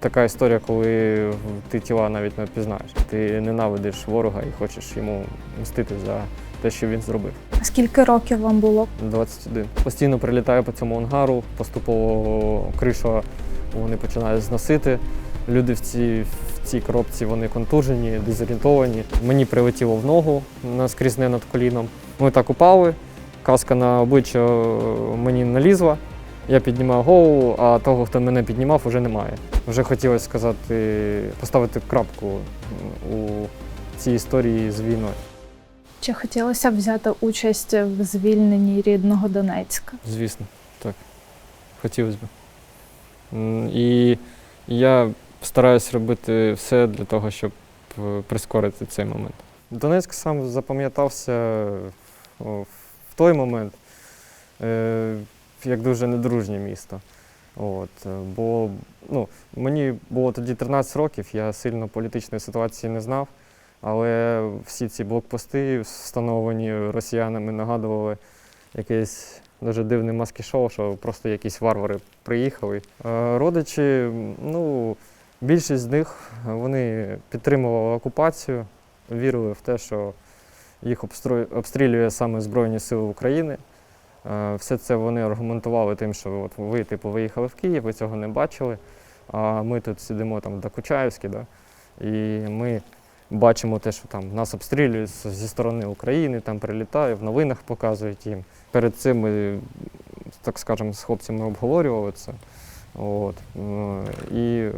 Така історія, коли ти тіла навіть не впізнаєш. Ти ненавидиш ворога і хочеш йому мстити за те, що він зробив. Скільки років вам було? 21. Постійно прилітаю по цьому ангару, поступово криша вони починають зносити. Люди в цій, в цій коробці вони контужені, дезорієнтовані. Мені прилетіло в ногу наскрізне над коліном. Ми так упали, каска на обличчя мені налізла. Я піднімаю голову, а того, хто мене піднімав, вже немає. Вже хотілося сказати, поставити крапку у цій історії з війною. Чи хотілося б взяти участь в звільненні рідного Донецька? Звісно, так. Хотілося б. І я стараюсь робити все для того, щоб е, прискорити цей момент. Донецьк сам запам'ятався в той момент е, як дуже недружнє місто. От, е, бо ну, мені було тоді 13 років, я сильно політичної ситуації не знав, але всі ці блокпости, встановлені росіянами, нагадували якесь дуже дивне маски-шоу, що просто якісь варвари приїхали. Е, Родичі, ну, більшість з них вони підтримували окупацію, вірили в те, що їх обстрілює саме Збройні Сили України. Е, Все це вони аргументували тим, що от ви типу, виїхали в Київ, ви цього не бачили, а ми тут сидимо там в Докучаївській, да? і ми бачимо те, що там нас обстрілюють зі сторони України, там прилітає, в новинах показують їм. Перед цим ми, так скажемо, з хлопцями обговорювали це. От. е, І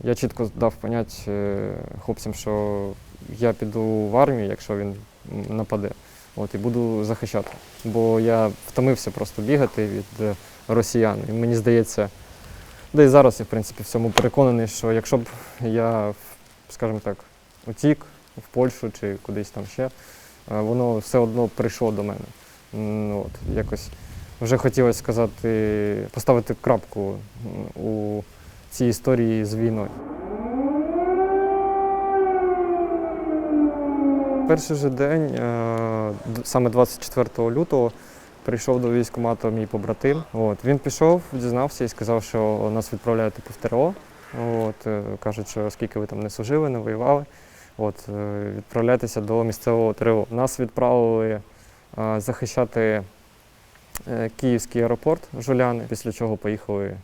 я чітко дав понять е, хлопцям, що я піду в армію, якщо він нападе. От, і буду захищати. Бо я втомився просто бігати від е, росіян. І мені здається, да і зараз я в принципі в цьому переконаний, що якщо б я, скажімо так, утік в Польщу чи кудись там ще, е, воно все одно прийшло до мене. От, якось вже хотілося сказати, поставити крапку у цій історії з війною. Перший же день, е, саме 24 лютого, прийшов до військкомату мій побратим. От, він пішов, дізнався і сказав, що нас відправляють типу, в ТРО. От, е, кажуть, що оскільки ви там не служили, не воювали, от, е, відправляйтеся до місцевого ТРО. Нас відправили е, захищати Київський аеропорт Жуляни, після чого поїхали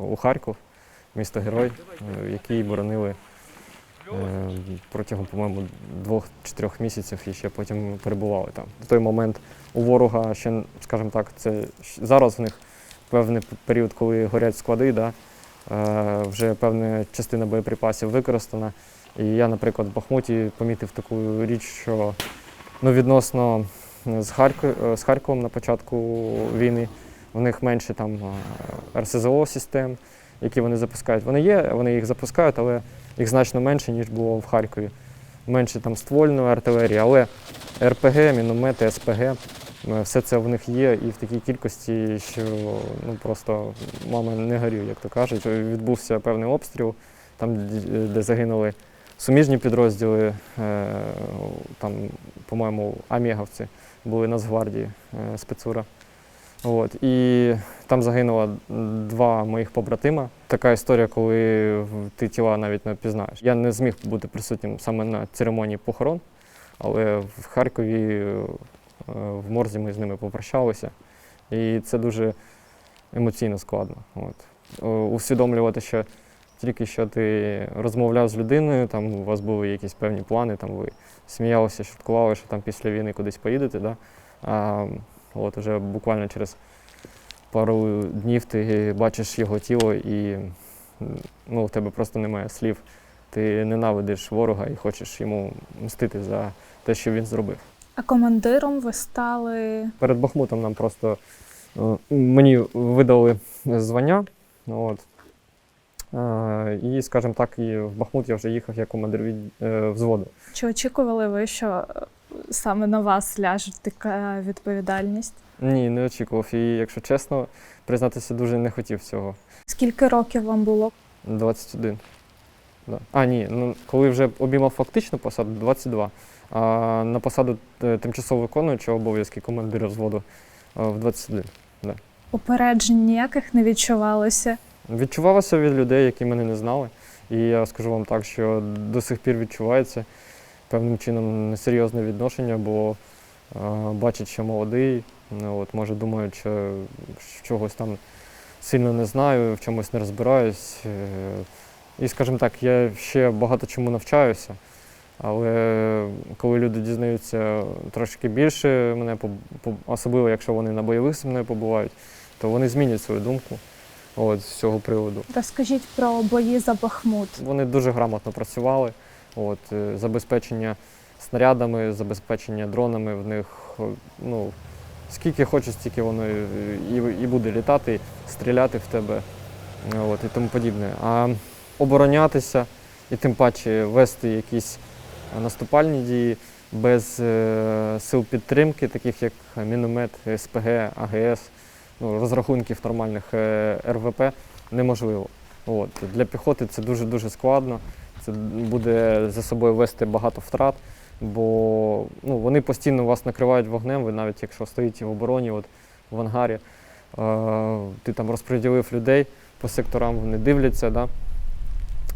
у Харків, місто Герой, який боронили протягом, по-моєму, двох-чотирьох місяців і ще потім перебували там. В той момент у ворога ще, скажімо так, це зараз в них певний період, коли горять склади, да, е, вже певна частина боєприпасів використана. І я, наприклад, в Бахмуті помітив таку річ, що ну, відносно з, Харко- е, з Харковом на початку війни в них менше там е, РСЗО систем, які вони запускають. Вони є, вони їх запускають, але їх значно менше, ніж було в Харкові. Менше там ствольної артилерії, але РПГ, міномети, СПГ, е, все це в них є і в такій кількості, що ну просто мама не горів, як то кажуть. Відбувся певний обстріл, там, де загинули суміжні підрозділи, е, там, по-моєму, амігавці були Нацгвардії е, спецура. От, і там загинуло два моїх побратима. Така історія, коли ти тіла навіть не впізнаєш. Я не зміг бути присутнім саме на церемонії похорон, але в Харкові е, в морзі ми з ними попрощалися. І це дуже емоційно складно. От. Е, Усвідомлювати, що тільки що ти розмовляв з людиною, там у вас були якісь певні плани, там ви сміялися, шуткували, що там після війни кудись поїдете. Да? А от уже буквально через пару днів ти бачиш його тіло і ну, у тебе просто немає слів. Ти ненавидиш ворога і хочеш йому мстити за те, що він зробив. А командиром ви стали Перед Бахмутом нам просто е, мені видали звання. От. Е, І, скажімо так, і в Бахмут я вже їхав як командир від, е, взводу. чи очікували ви, що саме на вас ляже така відповідальність? Ні, не очікував. І, якщо чесно, признатися дуже не хотів цього. Скільки років вам було? 21. Да. А, ні, ну коли вже обіймав фактичну посаду, 22. А на посаду е, тимчасово виконуючого обов'язки командира взводу е, в 21. Попереджень ніяких не відчувалося. Відчувалося від людей, які мене не знали. І я скажу вам так, що до сих пір відчувається певним чином несерйозне відношення, бо е, бачать, що молодий, ну, от, може думають, що чогось там сильно не знаю, в чомусь не розбираюсь. Е, і, скажімо так, я ще багато чому навчаюся. Але коли люди дізнаються трошки більше мене, особливо якщо вони на бойових зі мною побувають, то вони змінять свою думку от, з цього приводу. Розкажіть про бої за Бахмут. Вони дуже грамотно працювали. От, е, забезпечення снарядами, забезпечення дронами в них, е, ну, скільки хочеш, стільки воно і, і, буде літати, стріляти в тебе от, і тому подібне. А оборонятися і тим паче вести якісь наступальні дії без е, сил підтримки, таких як міномет, СПГ, АГС, ну, розрахунків нормальних е, РВП, неможливо. От. Для піхоти це дуже-дуже складно. Це буде за собою вести багато втрат, бо ну, вони постійно вас накривають вогнем, ви навіть якщо стоїте в обороні, от, в ангарі, е, ти там розподілив людей по секторам, вони дивляться, да?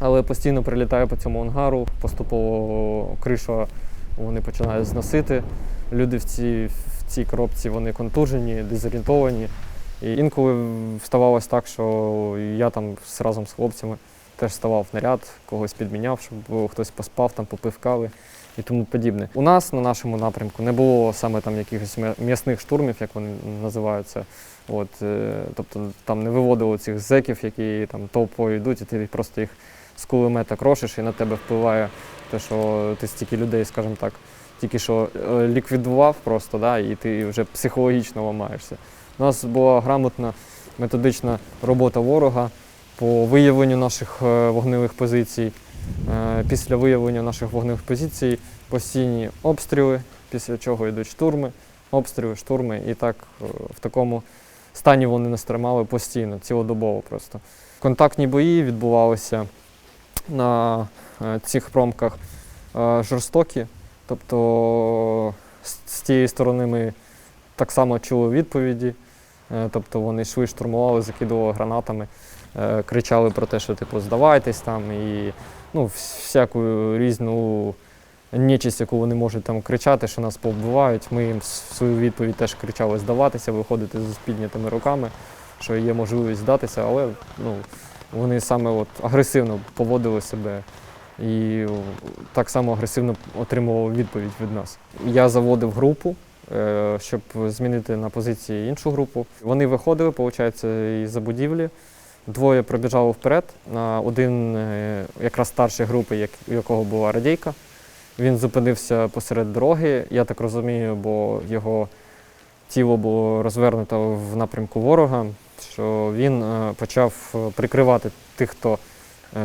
але постійно прилітає по цьому ангару, поступово криша вони починають зносити. Люди в цій, в цій коробці вони контужені, дезорієнтовані. І інколи вставалось так, що я там разом з хлопцями теж ставав наряд, когось підміняв, щоб хтось поспав, там попив кави і тому подібне. У нас на нашому напрямку не було саме там якихось м'ясних штурмів, як вони називаються. От, е, тобто там не виводили цих зеків, які там толпою йдуть, і ти просто їх з кулемета крошиш, і на тебе впливає те, що ти стільки людей, скажімо так, тільки що е, ліквідував просто, да, і ти вже психологічно ламаєшся. У нас була грамотна методична робота ворога по виявленню наших е, вогневих позицій. Е, Після виявлення наших вогневих позицій постійні обстріли, після чого йдуть штурми, обстріли, штурми. І так е, в такому стані вони нас тримали постійно, цілодобово просто. Контактні бої відбувалися на цих промках жорстокі. Тобто з тієї сторони ми так само чули відповіді. Тобто вони йшли, штурмували, закидували гранатами, кричали про те, що типу здавайтесь там і ну, всяку різну нечисть, яку вони можуть там кричати, що нас повбивають. Ми їм в свою відповідь теж кричали здаватися, виходити з піднятими руками, що є можливість здатися, але ну, вони саме от агресивно поводили себе і так само агресивно отримували відповідь від нас. Я заводив групу, е, щоб змінити на позиції іншу групу. Вони виходили, виходить, із-за будівлі. Двоє пробіжали вперед. Один е, якраз старший групи, у якого була радійка. Він зупинився посеред дороги, я так розумію, бо його тіло було розвернуто в напрямку ворога, що він е, почав е, прикривати тих, хто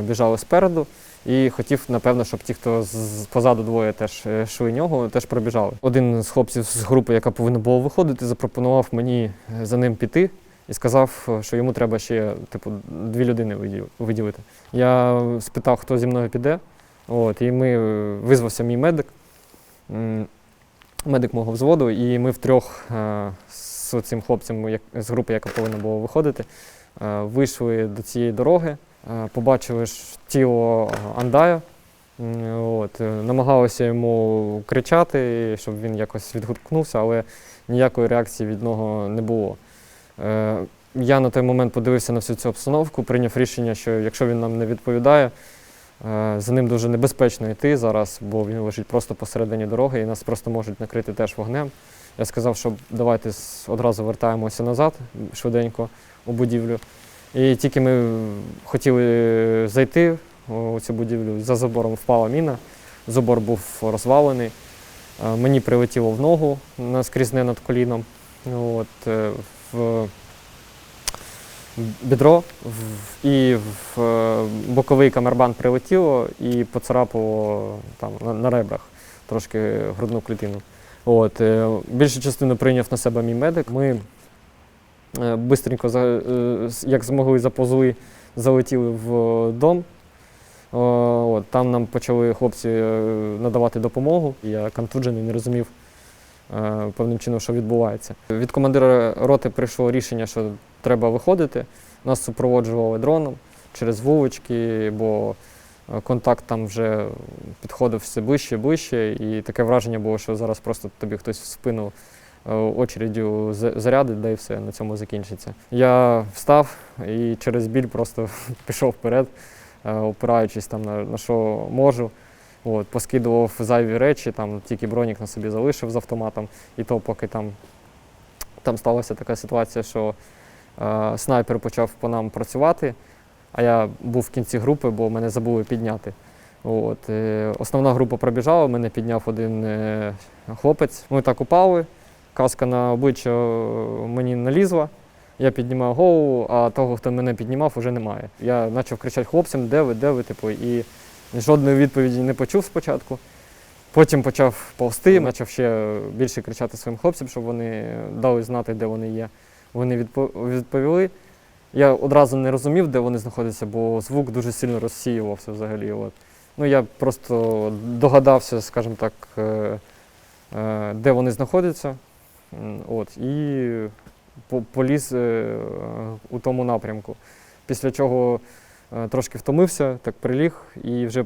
біжали спереду, і хотів, напевно, щоб ті, хто з- позаду двоє теж йшли нього, теж пробіжали. Один з хлопців з групи, яка повинна була виходити, запропонував мені за ним піти і сказав, що йому треба ще типу, дві людини виділити. Я спитав, хто зі мною піде. От, і ми е, визвався мій медик, медик мого взводу, і ми втрьох е, з цим хлопцем як- з групи, яка повинна була виходити, е, вийшли до цієї дороги, побачили тіло Андая. От, намагалися йому кричати, щоб він якось відгукнувся, але ніякої реакції від нього не було. Е, Я на той момент подивився на всю цю обстановку, прийняв рішення, що якщо він нам не відповідає, е, за ним дуже небезпечно йти зараз, бо він лежить просто посередині дороги і нас просто можуть накрити теж вогнем. Я сказав, що давайте одразу вертаємося назад швиденько у будівлю. І тільки ми хотіли зайти у цю будівлю, за забором впала міна, забор був розвалений. Е, Мені прилетіло в ногу наскрізне над коліном. От, в і в е, боковий камербан прилетіло і поцарапало там на, ребрах трошки грудну клітину. От, е, більшу частину прийняв на себе мій медик. Ми е, бистренько, як змогли, заповзли, залетіли в дом. От, там нам почали хлопці надавати допомогу. Я контуджений, не розумів певним чином, що відбувається. Від командира роти прийшло рішення, що треба виходити. Нас супроводжували дроном через вулички, бо е, контакт там вже підходив все ближче і ближче, і таке враження було, що зараз просто тобі хтось в спину е, очередю за- зарядить, да і все, на цьому закінчиться. Я встав і через біль просто пішов вперед, е, опираючись там на, на що можу. От, поскидував зайві речі, там тільки бронік на собі залишив з автоматом, і то поки там, там сталася така ситуація, що е, снайпер почав по нам працювати, а я був в кінці групи, бо мене забули підняти. От, е, основна група пробіжала, мене підняв один е, хлопець. Ми так упали, каска на обличчя е, мені налізла. Я піднімаю голову, а того, хто мене піднімав, вже немає. Я почав кричати хлопцям, де ви, де ви, типу, і жодної відповіді не почув спочатку. Потім почав повсти, почав ще більше кричати своїм хлопцям, щоб вони дали знати, де вони є. Вони відповіли. Я одразу не розумів, де вони знаходяться, бо звук дуже сильно розсіювався взагалі. От. Ну, я просто догадався, скажімо так, е, е, де вони знаходяться. От, і поліз е, у тому напрямку. Після чого трошки втомився, так приліг і вже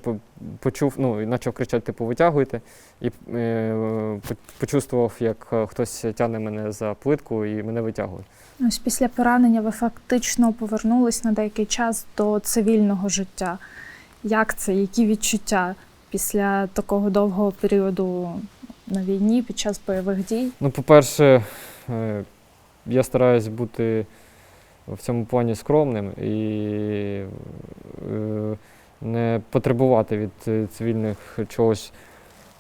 почув, ну, і почав кричати, типу, витягуйте. І е, почувствував, як е, хтось тягне мене за плитку і мене витягує. Ось після поранення ви фактично повернулись на деякий час до цивільного життя. Як це? Які відчуття після такого довгого періоду на війні під час бойових дій? Ну, по-перше, е, я стараюсь бути в цьому плані скромним і е, не потребувати від е, цивільних чогось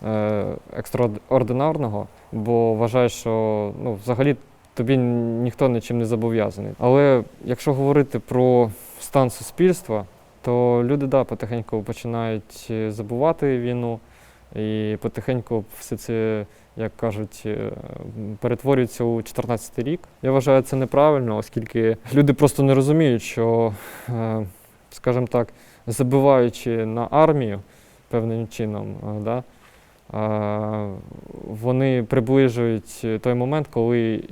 е, екстраординарного, бо вважаю, що ну, взагалі тобі ніхто нічим не зобов'язаний. Але якщо говорити про стан суспільства, то люди да, потихеньку починають забувати війну і потихеньку все це як кажуть, е, перетворюється у 14 рік. Я вважаю це неправильно, оскільки люди просто не розуміють, що, е, скажімо так, забиваючи на армію певним чином, е, да, вони приближують той момент, коли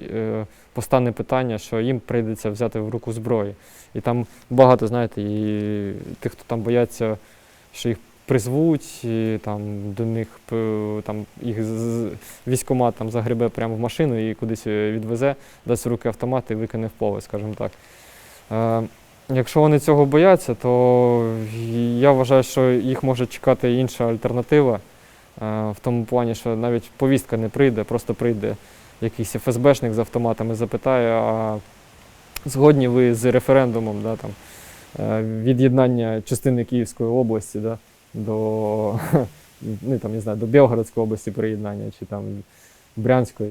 постане питання, що їм прийдеться взяти в руку зброю. І там багато, знаєте, і тих, хто там бояться, що їх призвуть, там до них там їх з- там загребе прямо в машину і кудись е, відвезе, дасть в руки автомат і викине в поле, скажімо так. Е, якщо вони цього бояться, то я вважаю, що їх може чекати інша альтернатива. е, в тому плані, що навіть повістка не прийде, просто прийде якийсь ФСБшник з автоматами, запитає, а згодні ви з референдумом да, там, е, від'єднання частини Київської області да, до, ну, там, не знаю, до Білгородської області приєднання чи там Брянської.